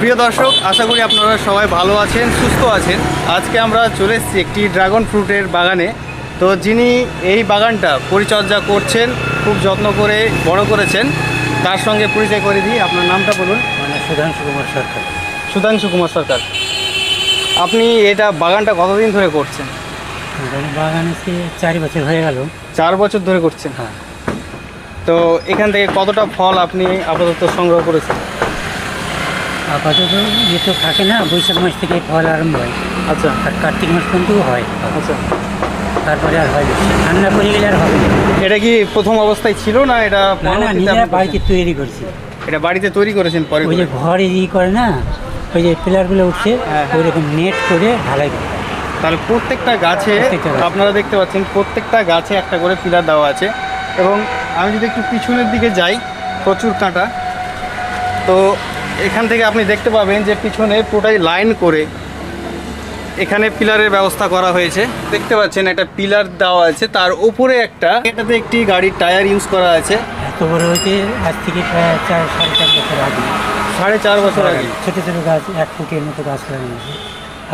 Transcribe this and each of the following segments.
প্রিয় দর্শক আশা করি আপনারা সবাই ভালো আছেন সুস্থ আছেন। আজকে আমরা চলে এসেছি একটি ড্রাগন ফ্রুটের বাগানে। তো যিনি এই বাগানটা পরিচর্যা করছেন খুব যত্ন করে বড় করেছেন তার সঙ্গে পরিচয় করে দিই। আপনার নামটা বলুন। মানে সুধাংশু কুমার সরকার। সুধাংশু কুমার সরকার। আপনি এটা বাগানটা কতদিন ধরে করছেন? বাগান চারি বছর হয়ে গেল। চার বছর ধরে করছেন? হ্যাঁ। তো এখান থেকে কতটা ফল আপনি আপাতত সংগ্রহ করেছেন? আপাতত ইয়ে তো থাকে না বৈশাখ মাস থেকে ফল আরম্ভ হয়। আচ্ছা। আর কার্তিক মাস পর্যন্ত হয়। আচ্ছা। তারপরে আর হয় ঠান্ডা পড়ে গেলে আর হবে এটা কি প্রথম অবস্থায় ছিল না এটা না নিজেরা বাড়িতে তৈরি করছি। এটা বাড়িতে তৈরি করেছেন পরে ওই যে ঘরে ই করে না ওই যে পিলারগুলো উঠছে হ্যাঁ, হ্যাঁ। ওই রকম নেট করে ঢালাই করে। তাহলে প্রত্যেকটা গাছে। আপনারা দেখতে পাচ্ছেন প্রত্যেকটা গাছে একটা করে পিলার দেওয়া আছে। এবং আমি যদি একটু পিছনের দিকে যাই প্রচুর কাঁটা। তো এখান থেকে আপনি দেখতে পাবেন যে পিছনে পুরোটাই লাইন করে এখানে পিলারের ব্যবস্থা করা হয়েছে। দেখতে পাচ্ছেন একটা পিলার দেওয়া আছে তার উপরে একটা। এটাতে একটি গাড়ির টায়ার ইউজ করা আছে। এত বড় হয়েছে আজ থেকে প্রায় চার সাড়ে চার বছর আগে। সাড়ে চার বছর আগে। ছোটো ছোটো গাছ এক ফুটের মতো গাছ লাগানো আছে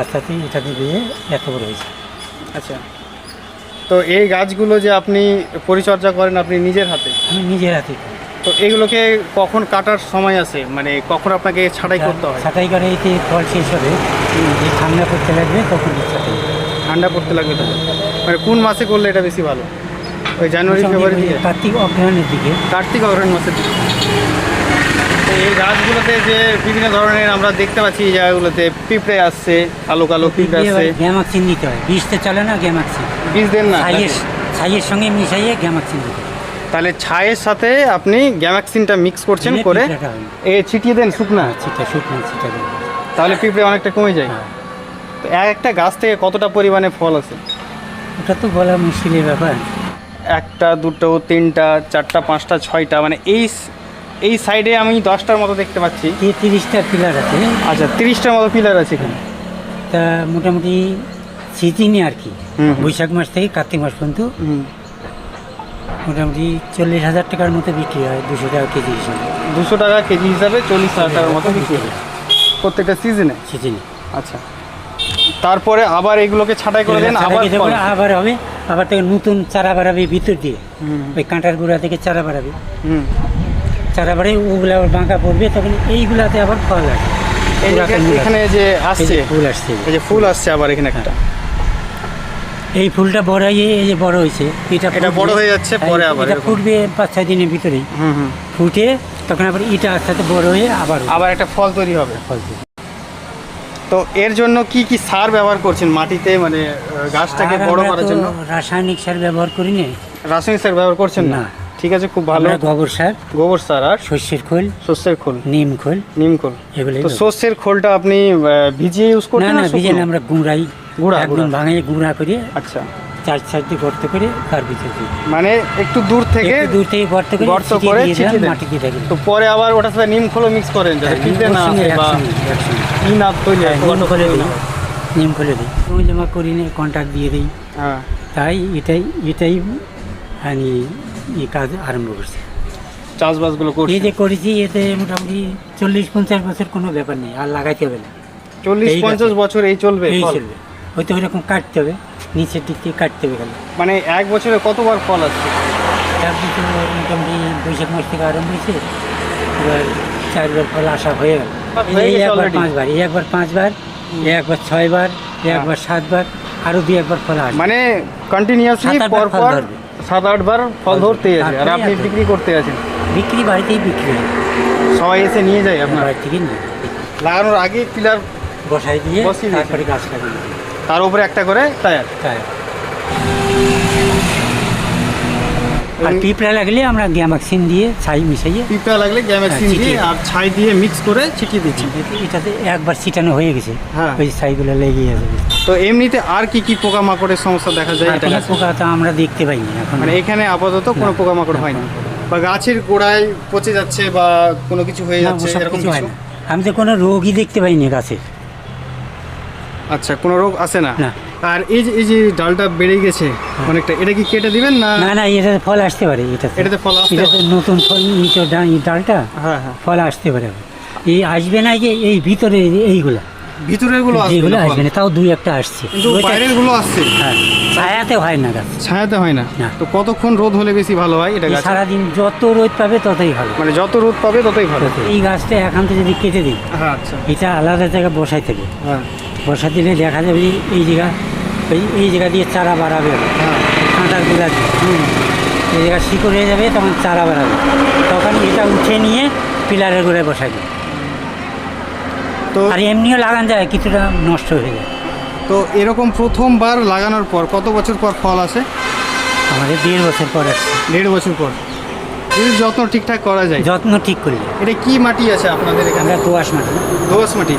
আস্তে আস্তে এটাতে দিয়ে এত বড় হয়েছে। আচ্ছা। তো এই গাছগুলো যে আপনি পরিচর্যা করেন আপনি নিজের হাতে? আমি নিজের হাতে করি। তো এগুলোকে কখন কাটার সময় আছে? মানে কখন আপনাকে ছাঁটাই করতে হয়? ছাঁটাই করে এতে ফল শেষ হবে যে ঠান্ডা করতে লাগবে তখন ছাঁটাই। ঠান্ডা পড়তে লাগবে তখন? মানে কোন মাসে করলে এটা বেশি ভালো? ওই জানুয়ারি ফেব্রুয়ারি দিকে কার্তিক অগ্রহণের দিকে। কার্তিক অগ্রহণ মাসের দিকে। এই গাছগুলোতে যে বিভিন্ন ধরনের আমরা দেখতে পাচ্ছি এই জায়গাগুলোতে পিঁপড়ে আসছে কালো কালো পিঁপড়ে আসছে। গ্যামাক্সিন দিতে হয়। বিষতে চলে না গ্যামাক্সিন? বীজ দেন না ছাইয়ের সঙ্গে মিশাইয়ে গ্যামাক্সিন দিতে হয়। তাহলে ছায়ের সাথে আপনি গ্যামাক্সিনটা মিক্স করছেন করে। এ ছিটিয়ে দেন শুকনা ছিটা শুকনা ছিটা দেবে। তাহলে পিঁপড়ে অনেকটা কমে যায় হ্যাঁ। তো এক একটা গাছ থেকে কতটা পরিমাণে ফল আছে ওটা তো বলা মুশকিলের ব্যাপার একটা দুটো তিনটা চারটা পাঁচটা ছয়টা মানে এই এই সাইডে আমি দশটার মতো দেখতে পাচ্ছি এই তিরিশটা পিলার আছে আচ্ছা তিরিশটার মতো পিলার আছে এখানে তা মোটামুটি সিজিনে আর কি। বৈশাখ মাস থেকে কার্তিক মাস পর্যন্ত। মোটামুটি চল্লিশ হাজার টাকার মতো বিক্রি হয় দুশো টাকা কেজি হিসেবে। দুশো টাকা কেজি হিসাবে চল্লিশ হাজার টাকার মতো বিক্রি হয়। প্রত্যেকটা সিজনে সিজনে আচ্ছা। তারপরে আবার এগুলোকে ছাঁটাই করে দেন আবার আবার হবে আবার থেকে নতুন চারা বাড়াবে ভিতর দিয়ে। ওই কাঁটার গুঁড়া থেকে চারা বাড়াবে। হুম। চারা বাড়ে ওগুলো আবার বাঁকা পড়বে তখন এইগুলাতে আবার ফল আসবে। এখানে যে আসছে ফুল আসছে। এই যে ফুল আসছে আবার এখানে একটা। এই ফুলটা বড় হয়ে এই যে বড় হয়েছে এটা এটা বড় হয়ে যাচ্ছে, পরে আবার এটা ফুটবে পাঁচ ছয় দিনের ভিতরেই। হুম হুম। ফুটে তখন আবার এটা আস্তে আস্তে বড় হয়ে আবার আবার একটা ফল তৈরি হবে। ফল দেবে। তো এর জন্য কি কি সার ব্যবহার করছেন মাটিতে? মানে গাছটাকে বড় করার জন্য? রাসায়নিক সার ব্যবহার করি না রাসায়নিক সার ব্যবহার করছেন না। ঠিক আছে খুব ভালো। গোবর সার গোবর সার আর? শস্যের খোল শস্যের খোল। নিম খোল নিম খোল। এগুলো তো শস্যের খোলটা আপনি ভিজিয়ে ইউজ না করতেন না না ভিজে না আমরা গুঁড়াই। গুঁড়া, একদম গুঁড়া। ভাঙে গুঁড়া করে আচ্ছা। চার চারটি গর্ত করে তার ভিতরে মানে একটু দূর থেকে দূর থেকে গর্ত করে গর্ত করে ছিটিয়ে দেন। মাটি দিয়ে রাখি তো পরে আবার ওটার সাথে নিম খোলও মিক্স করেন যাতে পিঁপড়ে না আসে বা ই না তৈরি হয় হ্যাঁ, নিম খোলে দিই নিম খোলে দিই। জমি জমা করি না দিয়ে দিই। হ্যাঁ। তাই এটাই এটাই আমি এই কাজ আরম্ভ করছি। চাষবাসগুলো এই করছি যে করেছি এতে মোটামুটি চল্লিশ পঞ্চাশ বছর কোনো ব্যাপার নেই আর লাগাইতে হবে না। চল্লিশ পঞ্চাশ বছর এই চলবে এই চলবে। হয়তো ওইরকম কাটতে হবে নিচের দিক থেকে কাটতে হবে মানে এক বছরে কতবার ফল আসছে? এক বছর মোটামুটি বৈশাখ মাস থেকে আরম্ভ হয়েছে এবার চারবার ফল আসা হয়ে গেল। এই একবার পাঁচবার এই একবার পাঁচবার এই একবার ছয়বার এই একবার সাতবার আরও দুই একবার ফল আসবে। মানে কন্টিনিউয়াসলি সাত আটবার পর ফল পর ধরবে। সাত আটবার ফল ধরতেই আছে। আর আপনি বিক্রি করতে আছেন। বিক্রি বাড়িতেই বিক্রি হয়। সবাই এসে নিয়ে যায় আপনার? বাড়ি থেকে নিয়ে লাগানোর আগে পিলার বসাই দিয়ে বসিয়ে তারপরে গাছ লাগিয়ে। তার উপরে একটা করে টায়ার। তাই আর পিঁপড়া লাগলে আমরা গ্যামাক্সিন দিয়ে ছাই মিশাইয়ে পিঁপড়া লাগলে গ্যামেক্সিন হ্যাঁ, দিয়ে আর ছাই দিয়ে মিক্স করে ছিটিয়ে দিচ্ছি। এটাতে একবার ছিটানো হয়ে গেছে। হ্যাঁ। ওই ছাইগুলো লেগে তো এমনিতে আর কি কি পোকামাকড়ের সমস্যা দেখা যায় এটা পোকা তো আমরা দেখতে পাইনি এখন। মানে এখানে আপাতত কোনো পোকামাকড় না, হয় না কোনো বা গাছের গোড়ায় পচে যাচ্ছে বা কোনো কিছু হয়ে যাচ্ছে এরকম কিছু হয় আমি তো কোনো রোগই দেখতে পাইনি গাছে আচ্ছা কোনো রোগ আসে না? না। আর এই যে এই যে ডালটা বেড়ে গেছে অনেকটা এটা কি কেটে দিবেন না? না না এটাতে ফল আসতে পারে এটাতে। এটাতে ফল আসতে এটাতে নতুন ফল নিচে ডালটা হ্যাঁ হ্যাঁ। ফল আসতে পারে। এই আসবে না যে এই ভিতরে এইগুলা। ভিতরেরগুলো আসবে যেগুলো আসবে না তাও দুই একটা আসছে। কিন্তু বাইরেরগুলো আসছে? হ্যাঁ ছায়াতে হয় না গাছ। ছায়াতে হয় না। তো কতক্ষণ রোদ হলে বেশি ভালো হয় এটা গাছ? সারাদিন যত রোদ পাবে ততই ভালো। মানে যত রোদ পাবে ততই ভালো। এই গাছটা এখান থেকে যদি কেটে দিই হ্যাঁ আচ্ছা। এটা আলাদা জায়গায় বসাই থাকে। হ্যাঁ। বসা দিনে দেখা যাবে যে এই জায়গা এই এই জায়গা দিয়ে চারা বাড়াবে। হ্যাঁ। কাঁটারগুলা দিয়ে হুম। এই জায়গা শিকড় হয়ে যাবে তখন চারা বাড়াবে। তখন এটা উঠে নিয়ে পিলারের গোড়ায় বসাই দেবে তো আর এমনিও লাগান যায় কিছুটা নষ্ট হয়ে যায়। তো এরকম প্রথমবার লাগানোর পর কত বছর পর ফল আসে? আমাদের দেড় বছর পর আসছে। দেড় বছর পর। যদি যত্ন ঠিকঠাক করা যায়? যত্ন ঠিক করলে। এটা কি মাটি আছে আপনাদের এখানে? দোয়াশ মাটি। দোআঁশ মাটি।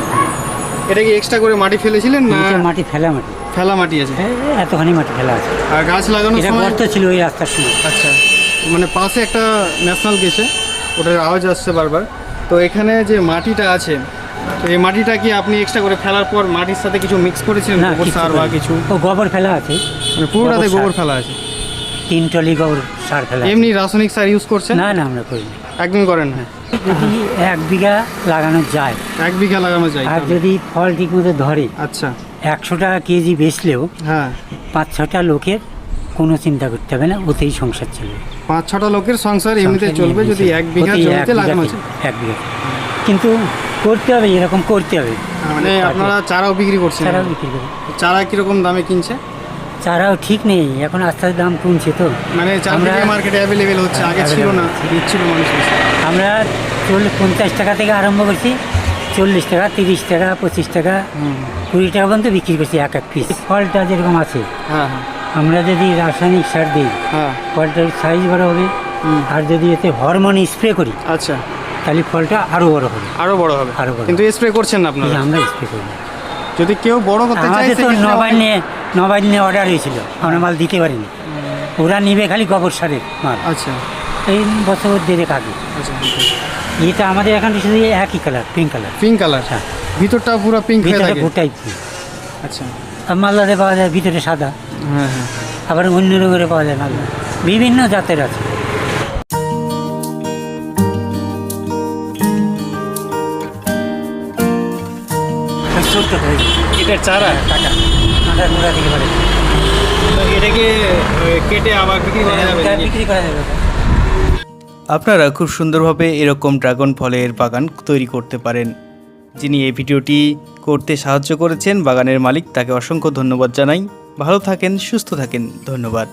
এটা কি এক্সট্রা করে মাটি ফেলেছিলেন না মাটি ফেলা মাটি। ফেলা মাটি আছে? এতখানি মাটি ফেলা আছে। আর গাছ লাগানোর সময় গর্ত ছিল ওই রাস্তার সময়। আচ্ছা। মানে পাশে একটা ন্যাশনাল গেছে ওটার আওয়াজ আসছে বারবার। তো এখানে যে মাটিটা আছে তো এই মাটিটা কি আপনি এক্সট্রা করে ফেলার পর মাটির সাথে কিছু মিক্স করেছিলেন? গোবর সার বা কিছু? গোবর ফেলা আছে। মানে পুরোটাতে গোবর ফেলা আছে। তিন টলি গোবর সার ফেলা এমনি রাসায়নিক সার ইউজ করছেন? না না আমরা করি না। একদমই করেন না যদি এক বিঘা লাগানো যায় এক বিঘা লাগানো যায় আর যদি ফল ঠিক মতো ধরে আচ্ছা। একশো টাকা কেজি বেচলেও হ্যাঁ। পাঁচ ছটা লোকের কোনো চিন্তা করতে হবে না ওতেই সংসার চলবে। পাঁচ ছটা লোকের সংসার এমনিতে চলবে যদি এক বিঘা জমিতে লাগানো বিঘাতে, এক বিঘা কিন্তু করতে হবে এরকম করতে হবে। মানে আপনারা চারাও বিক্রি করছেন? চারাও বিক্রি করে চারা কীরকম দামে কিনছে? চারাও ঠিক নেই এখন আস্তে আস্তে দাম কমছে তো। মানে আমরা- মার্কেটে অ্যাভেলেবেল হচ্ছে আগে ছিল না দিচ্ছিল মানুষ আমরা চল্লিশ পঞ্চাশ টাকা থেকে আরম্ভ করছি চল্লিশ টাকা তিরিশ টাকা পঁচিশ টাকা কুড়ি টাকা পর্যন্ত বিক্রি করছি এক এক পিস ফলটা যেরকম আছে। হ্যাঁ হ্যাঁ। আমরা যদি রাসায়নিক সার দিই হ্যাঁ। ফলটার সাইজ বড় হবে আর যদি এতে হরমোন স্প্রে করি আচ্ছা। তাহলে ফলটা আরও বড় হবে। আরও বড় হবে। আরও বড়। কিন্তু স্প্রে করছেন না আপনারা? আমরা স্প্রে করি। যদি কেউ বড় করতে চায় আমাদের তো নবান্নে নবান্নে অর্ডার হয়েছিল। আমরা মাল দিতে পারিনি। ওরা নিবে খালি গোবর সারের মাল। আচ্ছা। এই বছর দেড়েক আগে। আচ্ছা। এটা আমাদের এখানে শুধু একই colour pink colour pink colour হ্যাঁ। ভিতরটা পুরো পিঙ্ক হয়ে থাকে? গোটাই আচ্ছা। আর মালদাতে পাওয়া যায় ভিতরে সাদা। হ্যাঁ হ্যাঁ। আবার অন্য রঙের পাওয়া যায় মালদা। বিভিন্ন জাতের আছে। এটার চারা কাটা এটাকে কেটে আপনারা খুব সুন্দরভাবে এরকম ড্রাগন ফলের বাগান তৈরি করতে পারেন। যিনি এই ভিডিওটি করতে সাহায্য করেছেন, বাগানের মালিক, তাকে অসংখ্য ধন্যবাদ জানাই। ভালো থাকেন, সুস্থ থাকেন। ধন্যবাদ।